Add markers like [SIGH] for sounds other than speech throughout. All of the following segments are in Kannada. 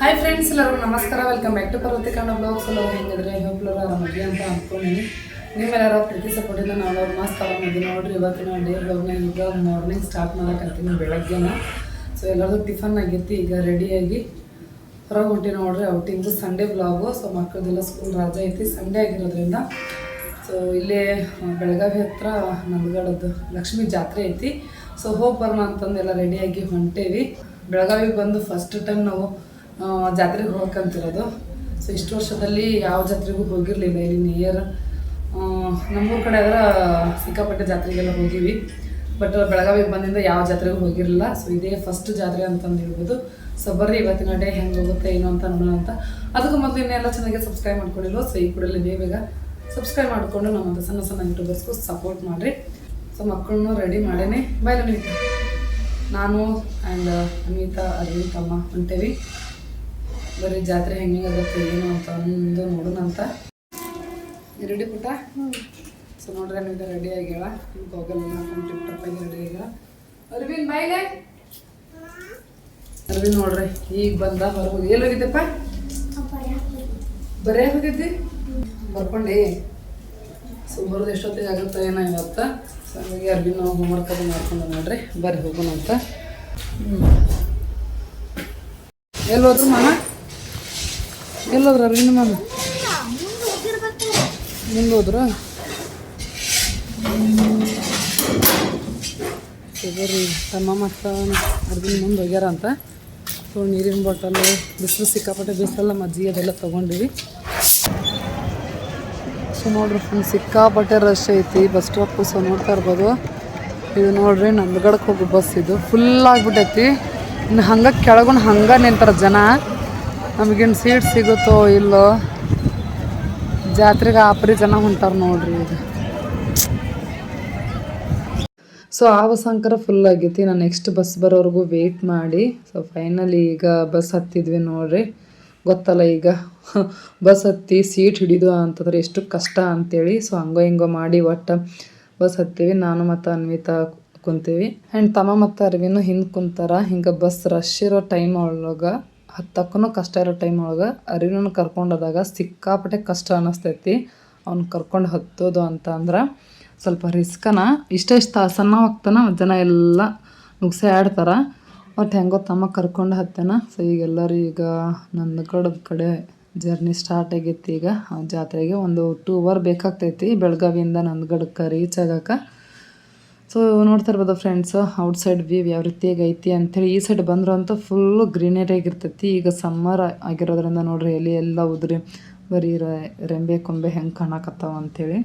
ಹಾಯ್ ಫ್ರೆಂಡ್ಸ್ ಎಲ್ಲರೂ ನಮಸ್ಕಾರ. Welcome back to Parvati Kannada blogs ಎಲ್ಲರೂ ಹೆಂಗಿದ್ರೆ? ಹೋಗ್ಲರ ಆರಾಮದಿ ಅಂತ ಅನ್ಕೊಂಡಿನಿ. ನೀವೆಲ್ಲರ ಪ್ರೀತಿ ಸಪೋರ್ಟಿಂದ ನಾವು ಮಸ್ತ್ ಆರಾಮದಿ ನೋಡ್ರಿ, ಇವತ್ತಿನ ಡೇ ಬ್ಲಾಗ್ನ ಈಗ ಮಾರ್ನಿಂಗ್ ಸ್ಟಾರ್ಟ್ ಮಾಡಕತ್ತೀನಿ ಬೆಳಗ್ಗೆನ. ಸೊ ಎಲ್ಲರೂ ಟಿಫನ್ ಆಗೈತಿ ಈಗ ರೆಡಿಯಾಗಿ ಹೊರಗೆ ಹೊಂಟಿ ನೋಡ್ರಿ ಔಟಿಂಗು ಸಂಡೇ ಬ್ಲಾಗು ಸೊ ಮಕ್ಕಳದೆಲ್ಲ ಸ್ಕೂಲ್ ರಜೆ ಐತಿ ಸಂಡೇ ಆಗಿರೋದ್ರಿಂದ. ಸೊ ಇಲ್ಲೇ ಬೆಳಗಾವಿ ಹತ್ರ ನಂದಗಡದ್ದು ಲಕ್ಷ್ಮಿ ಜಾತ್ರೆ ಐತಿ. ಸೊ ಹೋಗಿ ಬರೋಣ ಅಂತಂದೆಲ್ಲ ರೆಡಿಯಾಗಿ ಹೊಂಟೇವಿ. ಬೆಳಗಾವಿಗೆ ಬಂದು ಫಸ್ಟ್ ಟೈಮ್ ನಾವು ಜಾತ್ರೆಗೆ ಹೋಗ್ಬೇಕಂತಿರೋದು. ಸೊ ಇಷ್ಟು ವರ್ಷದಲ್ಲಿ ಯಾವ ಜಾತ್ರೆಗೂ ಹೋಗಿರಲಿಲ್ಲ. ಇಲ್ಲಿ ನಿಯರ್ ನಮ್ಮೂರ ಕಡೆ ಆದ್ರೆ ಸಿಕ್ಕಾಪಟ್ಟೆ ಜಾತ್ರೆಗೆಲ್ಲ ಹೋಗಿವಿ. ಬಟ್ ಬೆಳಗಾವಿಗೆ ಬಂದಿಂದ ಯಾವ ಜಾತ್ರೆಗೂ ಹೋಗಿರಲಿಲ್ಲ. ಸೊ ಇದೇ ಫಸ್ಟ್ ಜಾತ್ರೆ ಅಂತಂದು ಹೇಳ್ಬೋದು. ಸೊ ಬರ್ರಿ, ಇವತ್ತಿನ ಡೇ ಹೆಂಗೆ ಹೋಗುತ್ತೆ, ಏನು ಅಂತ ನೋಡೋಣ ಅಂತ. ಅದಕ್ಕೂ ಮೊದಲು ಇನ್ನೆಲ್ಲ ಚೆನ್ನಾಗಿ ಸಬ್ಸ್ಕ್ರೈಬ್ ಮಾಡ್ಕೊಂಡಿಲ್ವ ಸೊ ಈ ಕೂಡಲೇ ಬೇಗ ಬೇಗ ಸಬ್ಸ್ಕ್ರೈಬ್ ಮಾಡಿಕೊಂಡು ನಮ್ಮಂಥ ಸಣ್ಣ ಸಣ್ಣ ಯೂಟ್ಯೂಬರ್ಸ್ಗೂ ಸಪೋರ್ಟ್ ಮಾಡಿರಿ. ಸೊ ಮಕ್ಕಳನ್ನೂ ರೆಡಿ ಮಾಡೇನೆ. ಬಾಯ್ ಅಮಿತಾ ನಾನು ಆ್ಯಂಡ್ ಅನಿತಾ, ಅರವಿಂದ್ ತಮ್ಮ ಹೊಂಟೇವಿ. ಬರೀ ಜಾತ್ರೆ ಹೆಂಗೆ ಆಗುತ್ತೆ ಏನು ಅಂತ ನೋಡೋಣ ಅಂತ. ರೆಡಿ ಪುಟ್ಟ? ಸೊ ನೋಡ್ರಿ ರೆಡಿ ಆಗ್ಯಾಳ. ಗೋಗಲ್ ಹಾಕೊಂಡು ಟಿಪ್ ಟಪ್ ಆಗಿ ರೆಡಿ ಆಗ್ಯಾಳ. ಅರವಿಂದ್ ಬಾಯ್ಲೆ ಅರವಿಂದ್ ನೋಡ್ರಿ, ಈಗ ಬಂದ ಹೊರಗೆ ಎಲ್ಲಿ ಹೋಗಿದ್ದಪ್ಪ? ಬರೇ ಹೋಗಿದ್ದಿ? ಬರ್ಕೊಂಡಿ. ಸೊ ಬರೋದು ಎಷ್ಟೊತ್ತಿಗೆ ಆಗುತ್ತೆ ಏನೋ ಇವತ್ತು. ಸೊ ಹಾಗಾಗಿ ಅರ್ಬಿ ನಾವು ಹೋಮ್ವರ್ಕ್ ಅದು ಮಾಡ್ಕೊಂಡು ನೋಡ್ರಿ ಬರ್ರಿ ಹೋಗೋಣ ಅಂತ. ಎಲ್ಲಿ ಹೋದ್ರು ಮಾಮ? ಎಲ್ಲಿ ರೀ ಮ್ಯಾಮ್ ಮುಂದೆ ಹೋದ್ರ ಬರ್ರಿ ತಮ್ಮ ಮತ್ತು ಅರ್ಧ ಮುಂದೆ ಹೋಗ್ಯಾರ ಅಂತ. ಸೊ ನೀರಿನ ಬಾಟಲು ಬಿಸಿಲು ಸಿಕ್ಕಾಪಟ್ಟೆ ಬಿಸಿಲೆಲ್ಲ ಮಜ್ಜಿಗೆ ಅದೆಲ್ಲ ತೊಗೊಂಡಿವಿ. ಸೊ, ನೋಡ್ರಿ ಫುಲ್ ಸಿಕ್ಕಾಪಟ್ಟೆ ರಶ್ ಐತಿ. ಬಸ್ ಸ್ಟಾಪ್ ಸೊ ನೋಡ್ತಾ ಇರ್ಬೋದು. ಇದು ನೋಡ್ರಿ ನಂದಗಡಕ್ಕೆ ಹೋಗೋ ಬಸ್ ಇದು. ಫುಲ್ ಆಗಿಬಿಟ್ಟೈತಿ ಇನ್ನು ಹಂಗೆ ಕೆಳಗೊಂಡು ಹಂಗೆ ನಿಂತಾರೆ ಜನ. ನಮಗೇನು ಸೀಟ್ ಸಿಗುತ್ತೋ ಇಲ್ಲೋ ಜಾತ್ರೆಗೆ ಆಪರಿ ಜನ ಹೊಂಟಾರ ನೋಡ್ರಿ ಇದು ಸೊ ಆ ಸಂಕರ ಫುಲ್ ಆಗೈತಿ. ನಾನು ನೆಕ್ಸ್ಟ್ ಬಸ್ ಬರೋವರೆಗೂ ವೇಟ್ ಮಾಡಿ. ಸೊ ಫೈನಲಿ ಈಗ ಬಸ್ ಹತ್ತಿದ್ವಿ ನೋಡ್ರಿ. ಗೊತ್ತಲ್ಲ ಈಗ. [LAUGHS] ಬಸ್ ಹತ್ತಿ ಸೀಟ್ ಹಿಡಿದು ಅಂತಂದ್ರೆ ಎಷ್ಟು ಕಷ್ಟ ಅಂತೇಳಿ. ಸೊ ಹಂಗೋ ಹಿಂಗೋ ಮಾಡಿ ಒಟ್ಟು ಬಸ್ ಹತ್ತೀವಿ. ನಾನು ಮತ್ತು ಅನ್ವಿತಾ ಕುಂತೀವಿ. ಆ್ಯಂಡ್ ತಮ್ಮ ಮತ್ತು ಅರವಿನೂ ಹಿಂದೆ ಕುಂತಾರ. ಹಿಂಗೆ ಬಸ್ ರಶ್ ಇರೋ ಟೈಮ್ ಒಳಗೆ ಹತ್ತಕ್ಕೂ ಕಷ್ಟ ಇರೋ ಟೈಮ್ ಒಳಗೆ ಅರಿವನ್ನ ಕರ್ಕೊಂಡೋದಾಗ ಸಿಕ್ಕಾಪಟ್ಟೆ ಕಷ್ಟ ಅನ್ನಿಸ್ತೈತಿ ಅವ್ನು ಕರ್ಕೊಂಡು ಹತ್ತೋದು ಅಂತ ಅಂದ್ರೆ ಸ್ವಲ್ಪ ರಿಸ್ಕನ ಇಷ್ಟೆಷ್ಟು ತಾಸನ್ನ ಹೋಗ್ತಾನ ಜನ ಎಲ್ಲ ನುಗ್ಸೆ ಆಡ್ತಾರೆ. ಒಟ್ಟು ಹೆಂಗೋ ತಮ್ಮ ಕರ್ಕೊಂಡು ಹತ್ತೇನ. ಸೊ ಈಗ ಎಲ್ಲರೂ ಈಗ ನಂದಗಡದ ಕಡೆ ಜರ್ನಿ ಸ್ಟಾರ್ಟ್ ಆಗೈತಿ. ಈಗ ಆ ಜಾತ್ರೆಗೆ ಒಂದು ಟೂ ಅವರ್ ಬೇಕಾಗ್ತೈತಿ. ಬೆಳಗಾವಿಯಿಂದ ನಂದಗಡಕ್ಕೆ ರೀಚ್ ಆಗಕ್ಕೆ. ಸೊ ನೋಡ್ತಾ ಇರ್ಬೋದು ಫ್ರೆಂಡ್ಸ್ ಔಟ್ ಸೈಡ್ ವ್ಯೂ ಯಾವ ರೀತಿಯಾಗಿ ಐತಿ ಅಂಥೇಳಿ ಈ ಸೈಡ್ ಬಂದ್ರು ಅಂತ ಫುಲ್ಲು ಗ್ರೀನರಿ ಆಗಿರ್ತೈತಿ. ಈಗ ಸಮ್ಮರ್ ಆಗಿರೋದ್ರಿಂದ ನೋಡ್ರಿ ಎಲ್ಲಿ ಎಲ್ಲ ಉದ್ರಿ, ಬರೀ ರೆಂಬೆ ಕೊಂಬೆ ಹೆಂಗೆ ಕಾಣಕತ್ತಾವ ಅಂಥೇಳಿ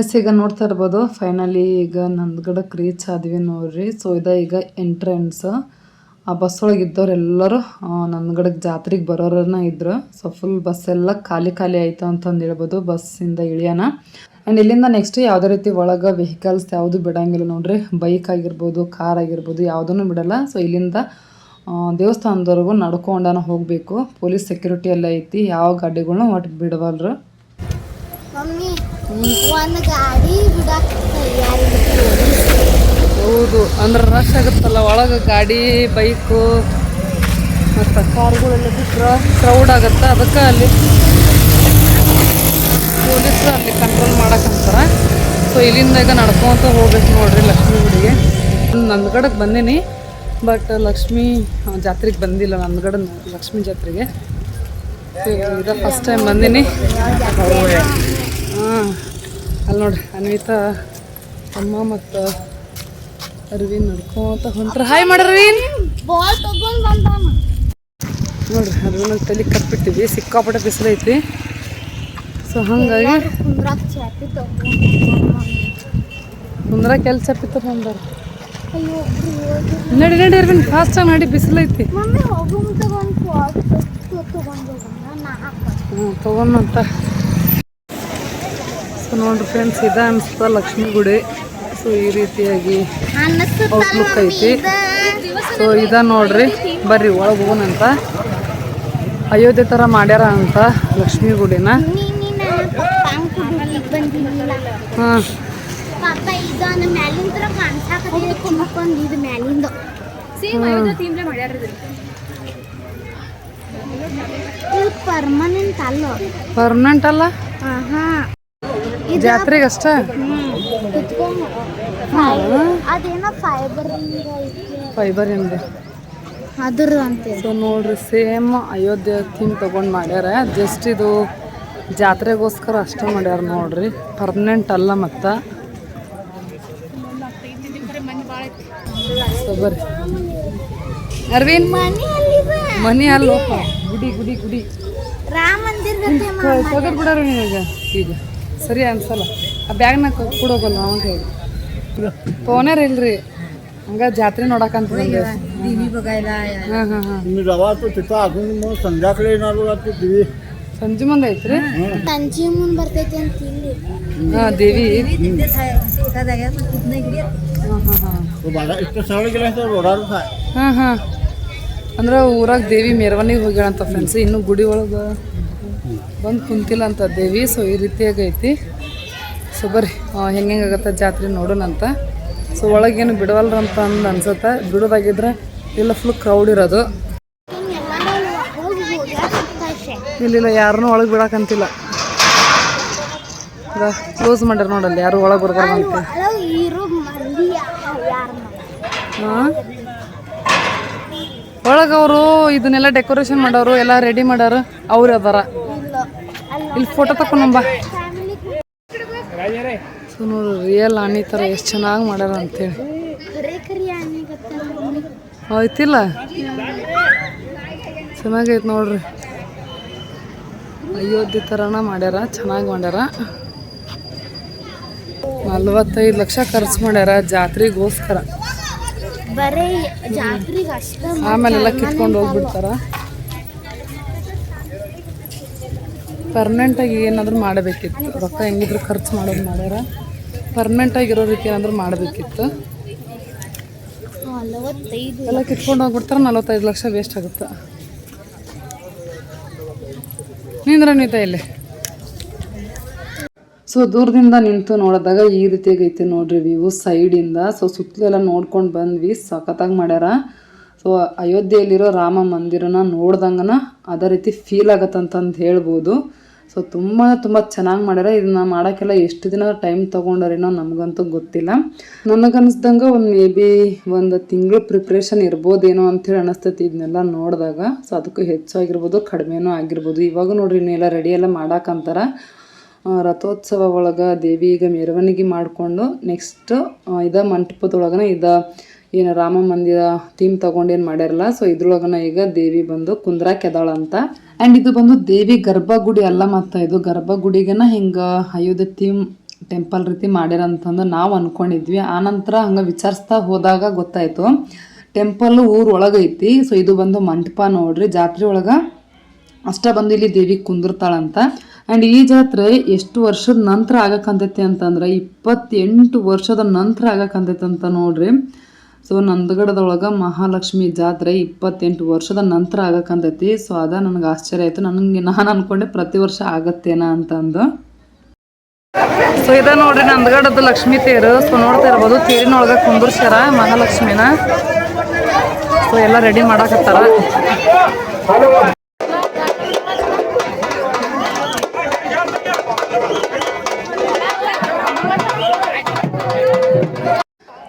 ಎಸ್ ಈಗ ನೋಡ್ತಾ ಇರ್ಬೋದು ಫೈನಲಿ ಈಗ ನಂದ್ಗಡಕ್ಕೆ ರೀಚ್ ಆದ್ವಿ ನೋಡ್ರಿ. ಸೊ ಇದ ಈಗ ಎಂಟ್ರೆನ್ಸ್ ಆ ಬಸ್ ಒಳಗೆ ಇದ್ದವ್ರೆಲ್ಲರೂ ನಂದಗಡಕ್ಕೆ ಜಾತ್ರೆಗೆ ಬರೋರನ್ನ ಇದ್ರು. ಸೊ ಫುಲ್ ಬಸ್ ಎಲ್ಲ ಖಾಲಿ ಖಾಲಿ ಆಯ್ತು ಅಂತಂದು ಹೇಳ್ಬೋದು ಬಸ್ಸಿಂದ ಇಳಿಯೋಣ ಆ್ಯಂಡ್ ಇಲ್ಲಿಂದ ನೆಕ್ಸ್ಟ್ ಯಾವುದೇ ರೀತಿ ಒಳಗೆ ವೆಹಿಕಲ್ಸ್ ಯಾವುದು ಬಿಡಂಗಿಲ್ಲ ನೋಡ್ರಿ. ಬೈಕ್ ಆಗಿರ್ಬೋದು ಕಾರ್ ಆಗಿರ್ಬೋದು ಯಾವುದನ್ನು ಬಿಡಲ್ಲ. ಸೊ ಇಲ್ಲಿಂದ ದೇವಸ್ಥಾನದವರೆಗೂ ನಡ್ಕೊಂಡನ ಹೋಗಬೇಕು. ಪೊಲೀಸ್ ಸೆಕ್ಯೂರಿಟಿ ಎಲ್ಲ ಐತಿ. ಯಾವ ಗಾಡಿಗಳನ್ನ ಒಟ್ಟು ಬಿಡವಲ್ರು. ಹೌದು ಅಂದ್ರೆ ರಶ್ ಆಗುತ್ತಲ್ಲ. ಒಳಗೆ ಗಾಡಿ ಬೈಕು ಮತ್ತು ಕಾರ್ಗಳೆಲ್ಲ ಬಿಟ್ಟರೆ ಕ್ರೌಡ್ ಆಗುತ್ತೆ? ಅದಕ್ಕೆ ಅಲ್ಲಿ ಪೊಲೀಸರು ಅಲ್ಲಿ ಕಂಟ್ರೋಲ್ ಮಾಡಕ್ಕಂತಾರ. ಸೊ ಇಲ್ಲಿಂದ ಈಗ ನಡ್ಕೊಂತ ಹೋಗ್ಬೇಕು ನೋಡ್ರಿ ಲಕ್ಷ್ಮೀ ಗುಡಿಗೆ. ನಂದಗಡಕ್ಕೆ ಬಂದೀನಿ ಬಟ್ ಲಕ್ಷ್ಮೀ ಜಾತ್ರೆಗೆ ಬಂದಿಲ್ಲ ನಂದಗಡ ಲಕ್ಷ್ಮೀ ಜಾತ್ರೆಗೆ. ಇದು ಫಸ್ಟ್ ಟೈಮ್ ಬಂದೀನಿ. ಹಾಂ ಅಲ್ಲಿ ನೋಡ್ರಿ ಅನ್ವಿತಾ ಅಮ್ಮ ಮತ್ತು ಅರವಿಂದ್ ನಡ್ಕೊಂತ ಹೊಂಟ್ರೆ. ಹಾಯ್ ಮಾಡ್ರಿ ಅರವಿಂದ್. ಬಾಲ್ ತಗೊಂಡ್ ಬಂದಾನ. ನೋಡ್ರಿ ಅರವಿಂದ್ ತಲೆ ಕಟ್ಬಿಟ್ಟಿದ್ವಿ ಸಿಕ್ಕಾಪಟ್ಟೆ ಬಿಸಿಲೈತಿ. ಐತಿ ಸೊ ಹಾಗಾಗಿ ಕುಂದ್ರ ಕೆಲಸ ಪಿತ್ತ ಬಂದರು. ನಡಿ ನಡಿ ಫಾಸ್ಟ್ ಫಾಸ್ಟಾಗಿ ನಡಿ ಬಿಸಿಲು ಐತಿ. ಹ್ಞೂ ತಗೊಂಡಂತ ಸೊ ನೋಡ್ರಿ ಫ್ರೆಂಡ್ಸ್ ಇದ ಅನ್ಸುತ್ತ ಲಕ್ಷ್ಮೀ ಗುಡಿ. ಸೊ ಈ ರೀತಿಯಾಗಿ ಔಟ್ಲುಕ್ ಐತಿ. ಸೊ ಇದ. ನೋಡ್ರಿ. ಬರ್ರಿ ಒಳಗೆ ಹೋಗೋಣಂತ ಅಯೋಧ್ಯೆ ಥರ ಮಾಡ್ಯಾರ ಅಂತ ಲಕ್ಷ್ಮೀ ಗುಡಿನ ನೀನಿನ ಪಪ್ಪಾಂಗ್ ದುಡ್ಡಿಗೆ ಬಂದಿಲ್ಲ ಹಾಂ ಪಾಪ ಈಗ ನಮ್ಮ ಮ್ಯಾಲಿನ ತರ ಕಾಣ್ಸಾಕತ್ತೈತಿ ಕುಂದ್ಕೊಂಡ್ ಇದು ಮ್ಯಾಲಿಂದ. ಸೇಮ್ ಅಯೋಧ್ಯ ಥೀಮ್ಲೆ ಮಾಡ್ಯಾರ ಇದು ಪರ್ಮನೆಂಟ್ ಅಲ್ಲ. ಪರ್ಮನೆಂಟ್ ಅಲ್ಲ? ಹಾ ಜಾತ್ರೆಗೆ ಅಷ್ಟ? ಅದೇನೋ ಫೈಬರ್ ಫೈಬರ್ ಇಂದ ಅದ್ರ ಅಂತ ಸೊ ನೋಡ್ರಿ ಸೇಮ್ ಅಯೋಧ್ಯೆ ಥೀಮ್ ತಗೊಂಡ್ ಮಾಡ್ಯಾರ. ಜಸ್ಟ್ ಇದು ಜಾತ್ರೆಗೋಸ್ಕರ ಅಷ್ಟೇ ಮಾಡ್ಯಾರ ನೋಡ್ರಿ ಪರ್ಮನೆಂಟ್ ಅಲ್ಲ ಮತ್ತ ಸೊ ಬರ್ರಿ ಅರವಿಂದ್ ಮನೆಯಲ್ಲಿ ಮನಿ ಅಲ್ಲೋಪ ಗುಡಿ ಗುಡಿ ಗುಡಿ ರಾಮ ಮಂದಿರ ಗತೆ ತೆಗೆದು ಬಿಡಾರ ನಿನಗೆ ಈಗ ಸರಿ ಅನ್ಸಲ್ಲ ಆ ಬ್ಯಾಗ್ನ ಕೊಡೋಗಲ್ಲ ಅವಾಗ ಹೇಳಿ ಫೋನೇರ್ ಇಲ್ರಿ ಹಂಗ ಜಾತ್ರೆ ನೋಡಕಂತ ಬಂದೆ ಹಾಂ ಹಾಂ ಹಾಂ तुम्ही जावा तो तिथं अजून मग संध्याकाळी येणार बघा ते दिवी ಸಂಜೆ ಮುಂದೆ ಐತ್ರಿ? ಸಂಜೆ ಮುಂದೆ ಬರ್ತೈತಿ ಅಂತ ಇಲ್ಲಿ ಹಾ ದೇವಿ. ಅಂದ್ರೆ ಊರಾಗ ದೇವಿ ಮೆರವಣಿಗೆ ಹೋಗ್ಯಾಳಂತ ಫ್ರೆಂಡ್ಸ್ ಇನ್ನು ಗುಡಿ ಒಳಗೆ ಬಂದು ಕುಂತಿಲ್ಲ ಅಂತ ದೇವಿ ಸೊ ಈ ರೀತಿಯಾಗೈತಿ ಸೊ ಬರ್ರಿ ಹೆಂಗೆ ಆಗತ್ತೆ ಜಾತ್ರೆ ನೋಡೋಣಂತ. ಸೊ ಒಳಗೇನು ಬಿಡವಲ್ರಂತ ಅಂದು ಅನ್ಸತ್ತೆ. ಬಿಡೋದಾಗಿದ್ರೆ ಇಲ್ಲ ಫುಲ್ ಕ್ರೌಡ್ ಇರೋದು. ಇಲ್ಲಿಲ್ಲ ಯಾರನ್ನೂ ಒಳಗೆ ಬಿಡಕ್ಕಂತಿಲ್ಲ ಕ್ಲೋಸ್ ಮಾಡ್ಯಾರ ನೋಡಲ್ಲ ಯಾರು ಒಳಗೆ ಬರ್ಬಾರ್ದು ಅಂತ. ಒಳಗೆ ಇರೋ ಮಂದಿ ಯಾರು ಹಾಂ? ಒಳಗೆ ಅವರು ಇದನ್ನೆಲ್ಲ ಡೆಕೋರೇಷನ್ ಮಾಡೋರು ಎಲ್ಲ ರೆಡಿ ಮಾಡ್ಯಾರ ಅವ್ರು ಅದಾರ. ಇಲ್ಲ ಫೋಟೋ ತಕೊಂಡಂಬ ಸೊ ನೋಡು ರಿಯಲ್ ಆನಿ ಥರ ಎಷ್ಟು ಚೆನ್ನಾಗಿ ಮಾಡ್ಯಾರ ಅಂತೇಳಿ. ಆಯ್ತಿಲ್ಲ? ಚೆನ್ನಾಗೈತೆ ನೋಡ್ರಿ. ಅಯೋಧ್ಯೆ ಥರನ ಮಾಡ್ಯಾರ ಚೆನ್ನಾಗಿ ಮಾಡ್ಯಾರ. ನಲ್ವತ್ತೈದು ಲಕ್ಷ ಖರ್ಚು ಮಾಡ್ಯಾರ ಜಾತ್ರೆಗೋಸ್ಕರ. ಆಮೇಲೆಲ್ಲ ಕಿತ್ಕೊಂಡು ಹೋಗ್ಬಿಡ್ತಾರ. ಪರ್ಮನೆಂಟಾಗಿ ಏನಾದರೂ ಮಾಡಬೇಕಿತ್ತು. ರೊಕ್ಕ ಹೆಂಗಿದ್ರು ಖರ್ಚು ಮಾಡೋದು ಮಾಡ್ಯಾರ. ಪರ್ಮನೆಂಟಾಗಿ ಇರೋದಕ್ಕೆ ರೀತಿ ಏನಾದರೂ ಮಾಡಬೇಕಿತ್ತು. ಎಲ್ಲ ಕಿತ್ಕೊಂಡು ಹೋಗ್ಬಿಡ್ತಾರೆ ನಲ್ವತ್ತೈದು ಲಕ್ಷ ವೇಸ್ಟ್ ಆಗುತ್ತೆ. ನಿಂದ್ರ ನೀತ ಇಲ್ಲಿ. ಸೊ ದೂರದಿಂದ ನಿಂತು ನೋಡಿದಾಗ ಈ ರೀತಿಯಾಗಿ ಐತೆ ನೋಡ್ರಿ ವ್ಯೂ ಸೈಡಿಂದ ಸೊ ಸುತ್ತಲೂ ಎಲ್ಲ ನೋಡ್ಕೊಂಡು ಬಂದ್ವಿ. ಸಖತ್ತಾಗಿ ಮಾಡ್ಯಾರ. ಸೊ ಅಯೋಧ್ಯೆಯಲ್ಲಿರೋ ರಾಮ ಮಂದಿರನ ನೋಡ್ದಂಗನ ಅದೇ ರೀತಿ ಫೀಲ್ ಆಗತ್ತಂತಂದು ಹೇಳ್ಬೋದು. ಸೊ ತುಂಬ ತುಂಬ ಚೆನ್ನಾಗಿ ಮಾಡ್ಯಾರ ಇದನ್ನ ಮಾಡೋಕ್ಕೆಲ್ಲ ಎಷ್ಟು ದಿನ ಟೈಮ್ ತೊಗೊಂಡಾರೇನೋ ನಮಗಂತೂ ಗೊತ್ತಿಲ್ಲ. ನನಗನ್ಸ್ದಂಗೆ ಒಂದು ಮೇ ಬಿ ಒಂದು ತಿಂಗಳು ಪ್ರಿಪ್ರೇಷನ್ ಇರ್ಬೋದೇನೋ ಅಂಥೇಳಿ ಅನಿಸ್ತೈತಿ ಇದನ್ನೆಲ್ಲ ನೋಡಿದಾಗ. ಸೊ ಅದಕ್ಕೂ ಹೆಚ್ಚಾಗಿರ್ಬೋದು ಕಡಿಮೆನೂ ಆಗಿರ್ಬೋದು. ಇವಾಗ ನೋಡ್ರಿ ಇನ್ನೆಲ್ಲ ರೆಡಿ ಎಲ್ಲ ರಥೋತ್ಸವ ಒಳಗೆ ದೇವಿಗೆ ಮೆರವಣಿಗೆ ಮಾಡಿಕೊಂಡು ನೆಕ್ಸ್ಟ್ ಇದ ಮಂಟಪದೊಳಗನ ಇದ ಏನು ರಾಮ ಮಂದಿರ ಥೀಮ್ ತಗೊಂಡು ಏನು ಮಾಡ್ಯಾರಲ್ಲ. ಸೊ ಇದ್ರೊಳಗನ ಈಗ ದೇವಿ ಬಂದು ಕುಂದ್ರಾಕ್ ಎದಾಳಂತ. ಆ್ಯಂಡ್ ಇದು ಬಂದು ದೇವಿ ಗರ್ಭಗುಡಿ ಅಲ್ಲ ಮತ್ತು ಇದು ಗರ್ಭಗುಡಿಗೆನ ಹಿಂಗೆ ಅಯೋಧ್ಯೆ ಟೆಂಪಲ್ ರೀತಿ ಮಾಡ್ಯಾರ ಅಂತಂದು ನಾವು ಅನ್ಕೊಂಡಿದ್ವಿ. ಆನಂತರ ಹಂಗೆ ವಿಚಾರಿಸ್ತಾ ಹೋದಾಗ ಗೊತ್ತಾಯಿತು. ಟೆಂಪಲ್ ಊರ್ ಒಳಗೈತಿ ಸೊ ಇದು ಬಂದು ಮಂಟಪ ನೋಡ್ರಿ. ಜಾತ್ರೆ ಒಳಗೆ ಅಷ್ಟ ಬಂದು ಇಲ್ಲಿ ದೇವಿ ಕುಂದಿರ್ತಾಳಂತ. ಆ್ಯಂಡ್ ಈ ಜಾತ್ರೆ ಎಷ್ಟು ವರ್ಷದ ನಂತರ ಆಗಕ್ಕಂತೈತಿ ಅಂತಂದ್ರೆ ಇಪ್ಪತ್ತೆಂಟು ವರ್ಷದ ನಂತರ ಆಗಕ್ಕಂತೈತಿ ಅಂತ ನೋಡ್ರಿ. ಸೊ ನಂದಗಡದೊಳಗೆ ಮಹಾಲಕ್ಷ್ಮಿ ಜಾತ್ರೆ ಇಪ್ಪತ್ತೆಂಟು ವರ್ಷದ ನಂತರ ಆಗಕ್ಕಂತೈತಿ ಸೊ ಅದ ನನಗೆ ಆಶ್ಚರ್ಯ ಆಯಿತು. ನನಗೆ, ನಾನು ಅನ್ಕೊಂಡೆ ಪ್ರತಿ ವರ್ಷ ಆಗತ್ತೇನ ಅಂತಂದು. ಸೊ ಇದ ನೋಡ್ರಿ ನಂದಗಡದ ಲಕ್ಷ್ಮೀ ತೇರು. ಸೊ ನೋಡ್ತಾ ಇರ್ಬೋದು, ತೇರಿನೊಳಗೆ ಕುಂದರ್ಸ್ಯಾರ ಮಹಾಲಕ್ಷ್ಮಿನ. ಸೊ ಎಲ್ಲ ರೆಡಿ ಮಾಡಾಕತ್ತಾರ.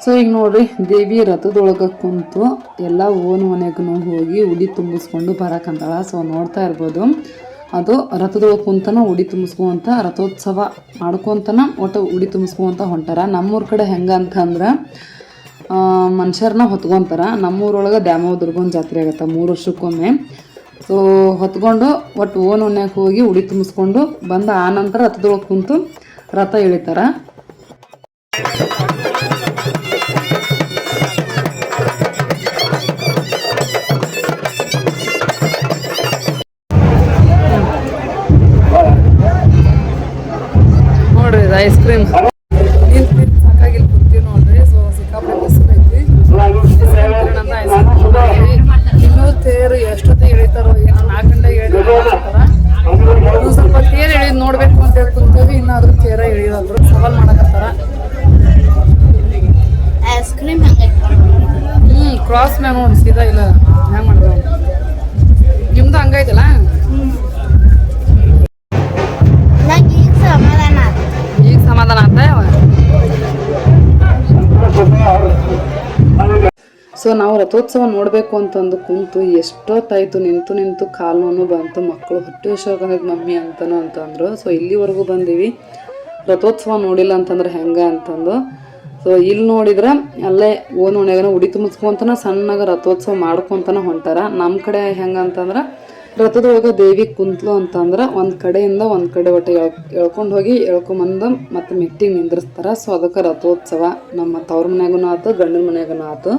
ಸೊ ಈಗ ನೋಡ್ರಿ, ದೇವಿ ರಥದೊಳಗೆ ಕುಂತು ಎಲ್ಲ ಓನ್ ಮನೆಗೂ ಹೋಗಿ ಉಡಿ ತುಂಬಿಸ್ಕೊಂಡು ಬರಕಂತಾಳ ಸೊ ನೋಡ್ತಾ ಇರ್ಬೋದು, ಅದು ರಥದೊಳಗೆ ಕುಂತನ ಉಡಿ ತುಂಬಿಸ್ಕೊಂತ ರಥೋತ್ಸವ ಮಾಡ್ಕೊಂತನ ಒಟ್ಟು ಉಡಿ ತುಂಬಿಸ್ಕೊಂತ ಹೊಂಟಾರ. ನಮ್ಮೂರ ಕಡೆ ಹೆಂಗೆ ಅಂತಂದ್ರೆ ಮನುಷ್ಯರನ್ನ ಹೊತ್ಕೊಂತಾರ. ನಮ್ಮೂರೊಳಗೆ ದ್ಯಾಮವ್ವ ದುರ್ಗನ ಜಾತ್ರೆ ಆಗುತ್ತೆ ಮೂರು ವರ್ಷಕ್ಕೊಮ್ಮೆ. ಸೊ ಹೊತ್ಕೊಂಡು ಒಟ್ಟು ಓನ್ ಮನೆಗೆ ಹೋಗಿ ಉಡಿ ತುಂಬಿಸ್ಕೊಂಡು ಬಂದ ಆ ನಂತರ ರಥದೊಳಗೆ ಕುಂತು ರಥ ಎಳಿತಾರ. Ice cream. ಸಾಕಾಗಿ ಇಲ್ಲಿ ಕುಂತೀವಿ ನೋಡ್ರಿ ಸೊ ಸಿಕ್ಕಾಪಟ್ಟೆ ಬಿಸಿಲು ಐತಿ ಇನ್ನೂ ತೇರು ಎಷ್ಟೊತ್ತಿಗೆ ಎಳಿತಾರೋ ಏನೋ ನಾಲ್ಕು ಗಂಟೆಗೆ ಎಳಿತಾರ ಇನ್ನೂ ಸ್ವಲ್ಪ ತೇರು ಎಳಿದ್ ನೋಡ್ಬೇಕು ಅಂತ ಹೇಳಿ ಕುಂತೇವಿ ಅದ್ರ ತೇರ ಎಳಿಯೋದ್ರು ಸವಾಲ್ ಮಾಡಕತ್ತಾರ. ಐಸ್ ಕ್ರೀಮ್ ಹ್ಮ್ ಕ್ರಾಸ್ ಮ್ಯಾಗ ನೋಡಿ ಸೀದಾ ಇಲ್ಲ ಹೆಂಗೆ ಮಾಡಿದ್ರು ನಿಮ್ದು ಹಂಗೈತೆ ರಥೋತ್ಸವ ನೋಡಬೇಕು ಅಂತಂದು ಕುಂತು ಎಷ್ಟೊತ್ತಾಯ್ತು ನಿಂತು ನಿಂತು ಕಾಲು ನೋವು ಬಂತು, ಮಕ್ಕಳು ಹೊಟ್ಟೆ ವಿಷಯಕ್ಕಂದಿದ್ದು ಮಮ್ಮಿ ಅಂತನೂ ಅಂತಂದ್ರು. ಸೊ ಇಲ್ಲಿವರೆಗೂ ಬಂದೀವಿ. ರಥೋತ್ಸವ ನೋಡಿಲ್ಲ ಅಂತಂದ್ರೆ ಹೆಂಗೆ ಅಂತಂದು. ಸೊ ಇಲ್ಲಿ ನೋಡಿದ್ರೆ ಅಲ್ಲೇ ಓನ್ ಒಣೆಗನ ಉಡಿ ತುಂಬಿಸ್ಕೊಂತನ ಸಣ್ಣಗ ರಥೋತ್ಸವ ಮಾಡ್ಕೊಂತನ ಹೊಂಟಾರ. ನಮ್ಮ ಕಡೆ ಹೆಂಗಂತಂದ್ರೆ ರಥದೊಳಗೆ ದೇವಿ ಕುಂತ್ಲು ಅಂತಂದ್ರೆ ಒಂದು ಕಡೆಯಿಂದ ಒಂದು ಕಡೆ ಒಟ್ಟು ಎಳ್, ಎಳ್ಕೊಂಡು ಹೋಗಿ ಎಳ್ಕೊಂಬಂದು ಮತ್ತೆ ಮೆಟ್ಟಿಗೆ ನಿಂದ್ರಿಸ್ತಾರ. ಸೊ ಅದಕ್ಕೆ ರಥೋತ್ಸವ ನಮ್ಮ ತವ್ರ ಮನೆಗೂ ಆಯ್ತು ಗಂಡನ ಮನೆಗೂ ಆತು.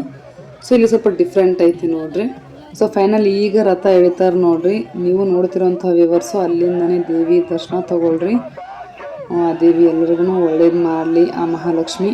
ಸೊ ಇಲ್ಲಿ ಸ್ವಲ್ಪ ಡಿಫ್ರೆಂಟ್ ಐತಿ ನೋಡ್ರಿ ಸೊ ಫೈನಲ್ ಈಗ ರಥ ಎಳಿತಾರ ನೋಡ್ರಿ ನೀವು ನೋಡ್ತಿರೋಂಥ ವಿವರ್ಸು ಅಲ್ಲಿಂದನೇ ದೇವಿ ದರ್ಶನ ತಗೊಳ್ರಿ ಆ ದೇವಿ ಎಲ್ರಿಗೂ ಒಳ್ಳೇದು ಮಾಡಲಿ ಆ ಮಹಾಲಕ್ಷ್ಮಿ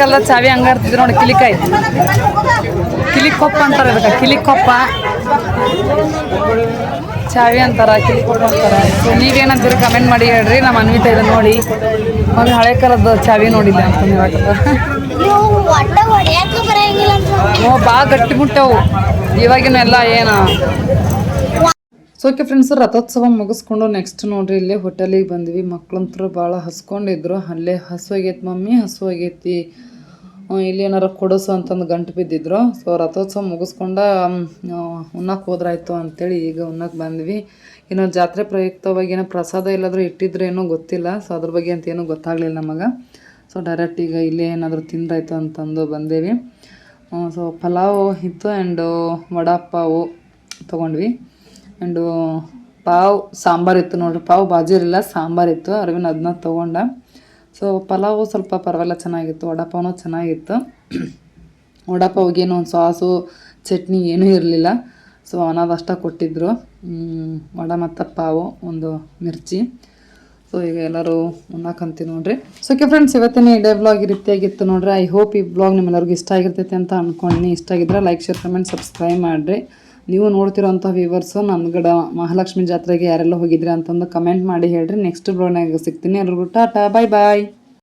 ಕಾಲದ ಚಾವಿ ಹಂಗಾರ್ತಿದ್ರು ನೋಡಿ ಕಿಲಿಕಾಯಿ. ಕಿಲಿಕೊಪ್ಪ ಅಂತಾರೆ ಅದಕ್ಕೆ ಕಿಲಿಕೊಪ್ಪ. ಚಾವಿ ಅಂತಾರ ಕಿಲಿಕೊಪ್ಪ ಅಂತಾರ. ಸೊ ನೀವೇನಂತೀರ ಕಮೆಂಟ್ ಮಾಡಿ ಹೇಳ್ರಿ ನಮ್ಮ ಅನ್ವಿತ ಇದೆ ನೋಡಿ. ಒಂದು ಹಳೆ ಕಾಲದ ಚಾವಿ ನೋಡಿಲ್ಲ ಅಂತ ನೀವು ಭಾಳ ಗಟ್ಟಿ ಮುಟ್ಟವು ಇವಾಗಿನ ಎಲ್ಲ ಏನು? ಸೊ ಓಕೆ ಫ್ರೆಂಡ್ಸ್ ರಥೋತ್ಸವ ಮುಗಿಸ್ಕೊಂಡು ನೆಕ್ಸ್ಟ್ ನೋಡ್ರಿ ಇಲ್ಲೇ ಹೋಟೆಲಿಗೆ ಬಂದ್ವಿ. ಮಕ್ಳಂತರು ಭಾಳ ಹಸ್ಕೊಂಡಿದ್ರು. ಅಲ್ಲೇ ಹಸುವಾಗೈತಿ ಮಮ್ಮಿ ಆ, ಇಲ್ಲಿ ಏನಾರ ಕೊಡಿಸು ಅಂತಂದು ಗಂಟು ಬಿದ್ದಿದ್ರು. ಸೊ ರಥೋತ್ಸವ ಮುಗಿಸ್ಕೊಂಡ ಉಣ್ಣಕ್ಕೆ ಹೋದ್ರಾಯ್ತು ಅಂತೇಳಿ ಈಗ ಉಣ್ಣಕ್ಕೆ ಬಂದ್ವಿ. ಇನ್ನು ಜಾತ್ರೆ ಪ್ರಯುಕ್ತವಾಗಿ ಏನೋ ಪ್ರಸಾದ ಎಲ್ಲಾದರೂ ಇಟ್ಟಿದ್ರೆ ಏನೋ ಗೊತ್ತಿಲ್ಲ. ಸೊ ಅದ್ರ ಬಗ್ಗೆ ಅಂತ ಏನೂ ಗೊತ್ತಾಗಲಿಲ್ಲ ನಮಗೆ. ಸೊ ಡೈರೆಕ್ಟ್ ಈಗ ಇಲ್ಲೇ ಏನಾದರೂ ತಿಂದ್ರಾಯ್ತು ಅಂತಂದು ಬಂದೇವಿ. ಸೊ ಪಲಾವ್ ಇತ್ತು ಆ್ಯಂಡ್ ವಡಾಪಾವು ತೊಗೊಂಡ್ವಿ. ಆ್ಯಂಡು ಪಾವ್ ಸಾಂಬಾರಿತ್ತು ನೋಡ್ರಿ. ಪಾವ್ ಬಾಜಿ ಇರಲಿಲ್ಲ ಸಾಂಬಾರಿತ್ತು ಅರವಿಂದ್ ಅದನ್ನ ತೊಗೊಂಡ. ಸೊ ಪಲಾವು ಸ್ವಲ್ಪ ಪರವಾಗಿಲ್ಲ ಚೆನ್ನಾಗಿತ್ತು. ವಡಾಪಾವನು ಚೆನ್ನಾಗಿತ್ತು. ವಡಾಪಾವ್ಗೇನು ಒಂದು ಸಾಸು ಚಟ್ನಿ ಏನೂ ಇರಲಿಲ್ಲ. ಸೊ ಅನಾದಷ್ಟ ಕೊಟ್ಟಿದ್ದರು ಮ್, ವಡ ಮತ್ತು ಪಾವು ಒಂದು ಮಿರ್ಚಿ. ಸೊ ಈಗ ಎಲ್ಲರೂ ಉಣ್ಣಾಕಂತೀವಿ ನೋಡ್ರಿ. ಸೊ ಓಕೆ ಫ್ರೆಂಡ್ಸ್ ಇವತ್ತಿನ ಡೇ ಬ್ಲಾಗ್ ರೀತಿಯಾಗಿತ್ತು ನೋಡ್ರಿ. ಐ ಹೋಪ್ ಈ ಬ್ಲಾಗ್ ನಿಮ್ಮೆಲ್ಲರಿಗೂ ಇಷ್ಟ ಆಗಿರ್ತೈತೆ ಅಂತ ಅಂದ್ಕೊಂಡು ಇಷ್ಟ ಆಗಿದ್ರೆ ಲೈಕ್ ಶೇರ್ ಕಮೆಂಟ್ ಸಬ್ಸ್ಕ್ರೈಬ್ ಮಾಡಿರಿ. ನೀವು ನೋಡ್ತಿರೋಂಥ ವ್ಯೂವರ್ಸು ನನ್ಗಡ ಮಹಾಲಕ್ಷ್ಮಿ ಜಾತ್ರೆಗೆ ಯಾರೆಲ್ಲ ಹೋಗಿದ್ರಿ ಅಂತಂದು ಕಮೆಂಟ್ ಮಾಡಿ ಹೇಳ್ರಿ. ನೆಕ್ಸ್ಟ್ ಬ್ಲಾಗ್ನಾಗ ಸಿಗ್ತೀನಿ. ಎಲ್ರಿಗೂ ಟಾಟಾ ಬಾಯ್ ಬಾಯ್